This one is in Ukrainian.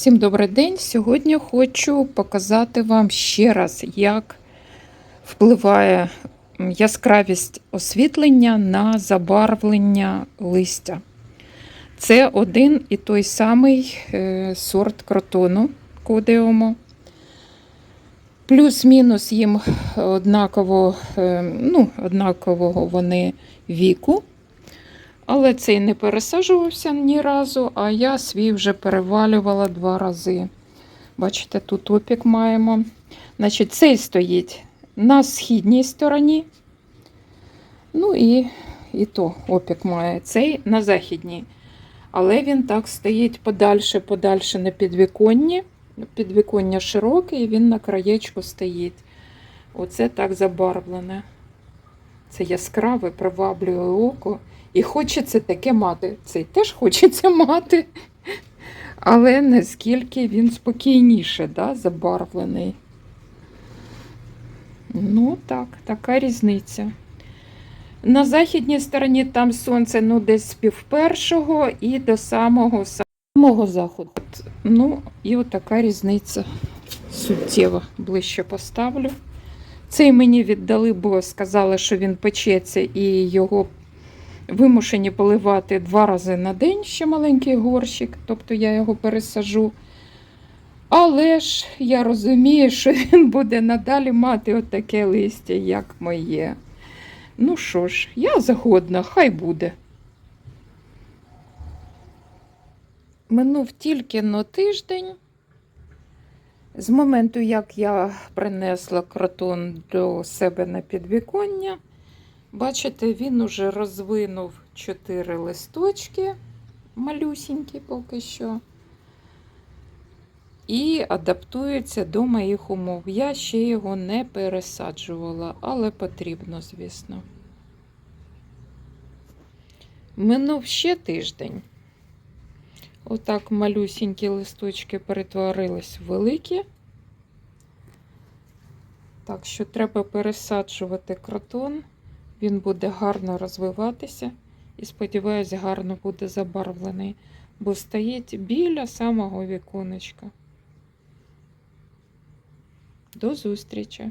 Всім добрий день! Сьогодні хочу показати вам ще раз, як впливає яскравість освітлення на забарвлення листя. Це один і той самий е, сорт кротону кодеому. Плюс-мінус їм однаково, е, ну, однакового вони віку. Але цей не пересаджувався ні разу, а я свій вже перевалювала два рази. Бачите, тут опік маємо. Значить, цей стоїть на східній стороні. Ну і, і то опік має. Цей на західній. Але він так стоїть подальше, подальше на підвіконні. Підвіконня широке, і він на краєчку стоїть. Оце так забарвлене. Це яскраве, приваблює око. І хочеться таке мати. Цей теж хочеться мати. Але наскільки він спокійніше, да, забарвлений. Ну, так, така різниця. На західній стороні там сонце ну, десь з півпершого і до самого самого заходу. Ну, і от така різниця суттєва. Ближче поставлю. Цей мені віддали, бо сказали, що він печеться і його вимушені поливати два рази на день ще маленький горщик, тобто я його пересажу. Але ж я розумію, що він буде надалі мати отаке листя, як моє. Ну що ж, я згодна, хай буде. Минув тільки но тиждень. З моменту, як я принесла кротон до себе на підвіконня, бачите, він уже розвинув чотири листочки, малюсінькі поки що, і адаптується до моїх умов. Я ще його не пересаджувала, але потрібно, звісно. Минув ще тиждень. Отак малюсінькі листочки перетворились в великі. Так що треба пересаджувати кротон. Він буде гарно розвиватися і, сподіваюся, гарно буде забарвлений, бо стоїть біля самого віконечка. До зустрічі!